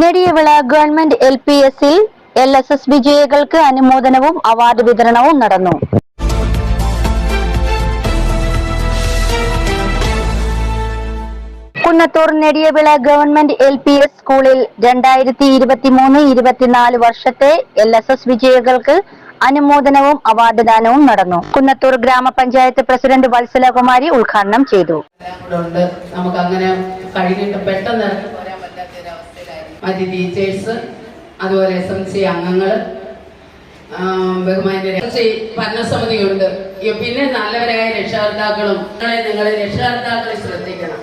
Nediyavila government L P എസിൽ L S S വിജയികൾക്ക് അനുമോദനവും അവാർഡ് വിതരണവും നടന്നു. Kunnathur Nediyavila government L P S സ്കൂളിൽ രണ്ടായിരത്തി ഇരുപത്തിമൂന്ന് ഇരുപത്തിനാല് വർഷത്തെ എൽ എസ് എസ് വിജയികൾക്ക് അനുമോദനവും അവാർഡ് ദാനവും നടന്നു. കുന്നത്തൂർ ഗ്രാമപഞ്ചായത്ത് പ്രസിഡന്റ് വത്സലകുമാരി ഉദ്ഘാടനം ചെയ്തു. നമുക്ക് അങ്ങനെ കഴിഞ്ഞിട്ട് പെട്ടെന്ന് മറ്റ് ടീച്ചേഴ്സ് അതുപോലെ എസ് എം സി അംഗങ്ങൾ സി ഭരണസമിതിയുണ്ട്. പിന്നെ നല്ലവരായ രക്ഷകർത്താക്കളും നിങ്ങളെ നിങ്ങളെ രക്ഷകർത്താക്കളെ ശ്രദ്ധിക്കണം.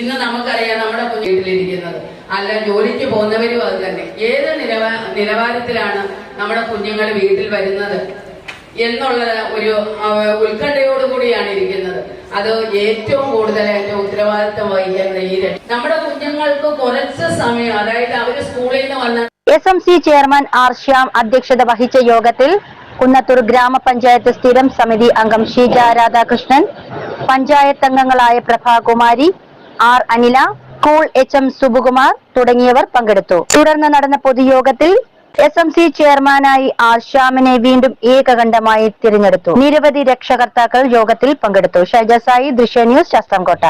ഇന്ന് നമുക്കറിയാം നമ്മുടെ വീട്ടിലിരിക്കുന്നത്. അല്ല ജോലിക്ക് പോകുന്നവരും അത് തന്നെ. ഏത് നിലവാ നിലവാരത്തിലാണ് നമ്മുടെ കുഞ്ഞുങ്ങൾ വീട്ടിൽ വരുന്നത് എന്നുള്ള ഒരു ഉത്കണ്ഠയോടുകൂടിയാണ് ഇരിക്കുന്നത്. അത് ഏറ്റവും കൂടുതൽ അതിന്റെ ഉത്തരവാദിത്വം വഹിക്കുന്ന ഈ നമ്മുടെ കുഞ്ഞുങ്ങൾക്ക് കുറച്ച് സമയം അതായത് അവർ സ്കൂളിൽ നിന്ന് വന്ന S M C chairman R Shyam അധ്യക്ഷത വഹിച്ച യോഗത്തിൽ കുന്നത്തൂർ ഗ്രാമപഞ്ചായത്ത് സ്ഥിരം സമിതി അംഗം ഷീജ രാധാകൃഷ്ണൻ പഞ്ചായത്ത് അംഗങ്ങളായ Prabhakumari R Anila school H M Subukumar തുടങ്ങിയവർ പങ്കെടുത്തു. തുടർന്ന് നടന്ന പൊതുയോഗത്തിൽ എസ് എം സി ചെയർമാനായി ആർഷാമിനെ വീണ്ടും ഏകകണ്ഠമായി തിരഞ്ഞെടുത്തു. നിരവധി രക്ഷകർത്താക്കൾ യോഗത്തിൽ പങ്കെടുത്തു. ഷൈജസായി ദൃശ്യ ന്യൂസ് ശാസ്താംകോട്ട.